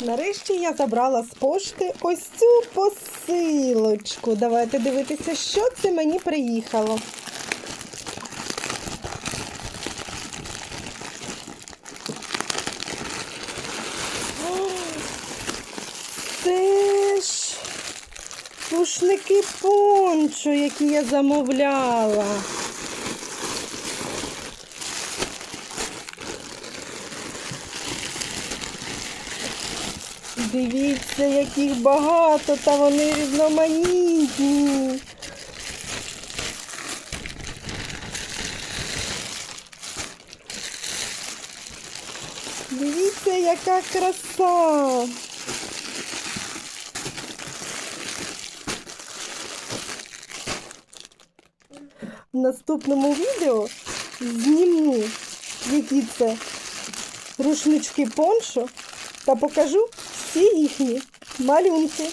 Нарешті я забрала з пошти ось цю посилочку. Давайте дивитися, що це мені приїхало. Це ж рушники пончо, які я замовляла. Дивіться, яких багато, та вони різноманітні. Дивіться, яка краса. В наступному відео зніму, які це рушнички поншо та покажу всі їхні малюнки.